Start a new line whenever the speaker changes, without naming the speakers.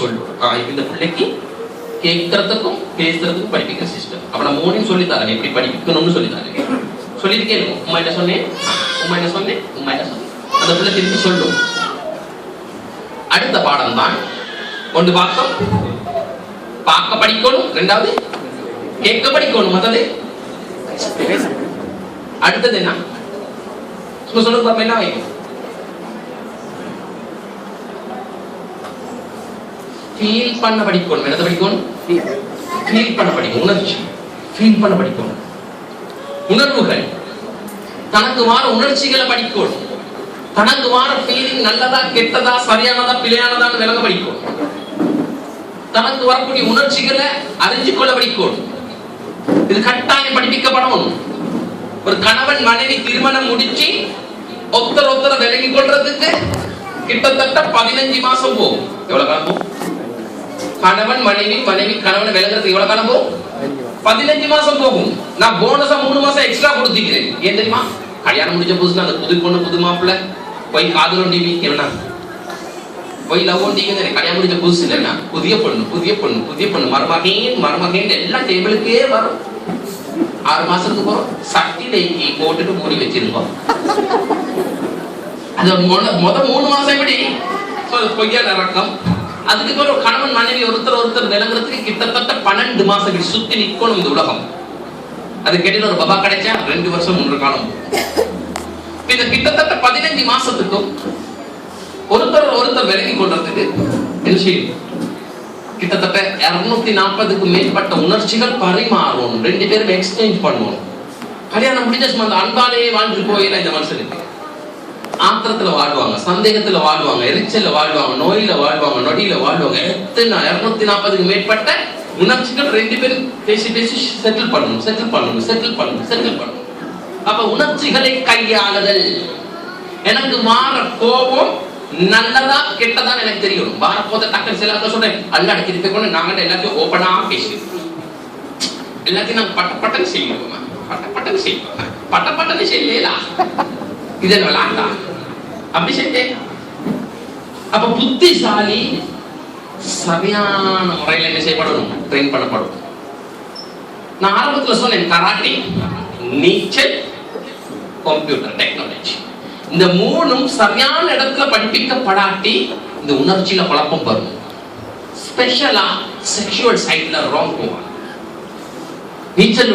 சொல்லும் இந்த பிள்ளைக்கு கேட்கறதுக்கும் பேசுறதுக்கும் படிப்பிக்கிற சிஸ்டம் அப்ப நான் மூணையும் தரேன் எப்படி படிக்கணும்னு சொல்லித்தாரேன். சொல்லிட்டு கேளுங்க உமா என்ன சொன்னேன். உமா என்ன சொன்னேன். உமா என்ன சொன்னேன். அந்த பிள்ளை திருப்பி சொல்லும். அடுத்த பாடம் தான். ஒன்று பார்த்தோம் பார்க்க படிக்கணும். ரெண்டாவது கேட்க படிக்கணும். மத்தது? அடுத்தது என்ன? சும்மா சொல்லுங்க பாப்பா என்ன வைக்கும் ஃபீல் பண்ண படிக்கணும். என்னத்தை படிக்கணும்? ஃபீல் பண்ண படிக்கணும். உணர்ச்சி. ஃபீல் பண்ண படிக்கணும். உணர்வுகள். தனக்கு வார உணர்ச்சிகளை படிக்கணும். தனக்கு வார ஃபீலிங் நல்லதா கெட்டதா சரியானதா பிழையானதான்னு விளங்க படிக்கணும். தனக்கு வரக்கூடிய உணர்ச்சிகளை அறிஞ்சு கொள்ள படிக்கணும். இது கட்டாயம் படிப்பிக்கப்படணும். ஒரு கணவன் மனைவி திருமணம் முடிச்சு ஒருத்தர் ஒருத்தர் விலகி கொள்றதுக்கு கிட்டத்தட்ட பதினஞ்சு மாசம் போகும். எவ்வளவு காலம் கணவன் மனைவி மனைவி கணவன் விலகிறதுக்கு எவ்வளவு காலம் போகும்? பதினஞ்சு மாசம் போகும். நான் போனஸா மூணு மாசம் எக்ஸ்ட்ரா கொடுத்துக்கிறேன். ஏன் தெரியுமா? கல்யாணம் முடிஞ்ச புதுசுல அந்த புது பொண்ணு புது மாப்பிள்ள போய் காதல் டிவி என்ன? போய் லவ் ஒண்டிங்க கல்யாணம் முடிஞ்ச புதுசு இல்லைன்னா புதிய பொண்ணு புதிய பொண்ணு புதிய பொண்ணு மருமகன் மருமகன் எல்லாம் டேபிளுக்கே வரும். ஆறு மாசத்துக்கு போறோம் சட்டி டைக்கி போட்டுட்டு மூடி வச்சிருக்கோம். அது மொத மூணு மாசம் எப்படி? So, அது பொய்யான ரக்கம் அதுக்கு பிறகு ஒரு கணவன் மனைவி ஒருத்தர் ஒருத்தர் விளங்குறதுக்கு கிட்டத்தட்ட பன்னெண்டு மாசம் சுத்தி நிற்கணும் இந்த உலகம். அது கேட்டு ஒரு பபா கிடைச்சா ரெண்டு வருஷம் மூன்று காலம் இந்த கிட்டத்தட்ட பதினஞ்சு மாசத்துக்கும் ஒருத்தர் ஒருத்தர் விலகி கொள்றதுக்கு என்ன செய்யும் கிட்டத்தட்ட இருநூத்தி நாற்பதுக்கு மேற்பட்ட உணர்ச்சிகள் பரிமாறும் ரெண்டு பேரும் எக்ஸ்சேஞ்ச் பண்ணுவோம் கல்யாணம் முடிஞ்ச அந்த அன்பாலேயே வாழ்ந்துட்டு போயில இந்த மனுஷனுக்கு. ஆத்திரத்துல வாழ்வாங்க சந்தேகத்துல வாழ்வாங்க எரிச்சல்ல வாழ்வாங்க நோயில வாழ்வாங்க நொடியில வாழ்வாங்க. எத்தனை இருநூத்தி நாற்பதுக்கு மேற்பட்ட உணர்ச்சிகள் ரெண்டு பேரும் பேசி பேசி செட்டில் பண்ணணும் செட்டில் பண்ணணும் செட்டில் பண்ணணும் செட்டில் பண்ணணும். அப்ப உணர்ச்சிகளை கையாளுதல். எனக்கு மாற கோபம் நல்லதா கெட்டதான்னு எனக்கு தெரியும். வார போத டக்குனு சில சொல்றேன் அல்ல அடக்கிட்டு கொண்டு நாங்க எல்லாத்தையும் ஓப்பனா பேசி எல்லாத்தையும் நாங்க பட்ட பட்டன்னு செய்வோம்? பட்ட பட்டன்னு செய்வோம்? பட்ட பட்டன்னு செய்யலாம் இதெல்லாம் விளாண்டா அப்படி அப்ப புத்திசாலி சரியான முறையில் என்ன செய்யப்படணும் ட்ரெயின் பண்ணப்படும் நான் ஆரம்பத்துல சொன்னேன் கராட்டி நீச்சல் கம்ப்யூட்டர் டெக்னாலஜி இந்த மூணும் சரியான இடத்துல படிப்பிக்கப்படாட்டி இந்த உணர்ச்சியில குழப்பம் வரும் ஸ்பெஷலா செக்ஷுவல் சைட்ல ராங் போவாங்க நீச்சல்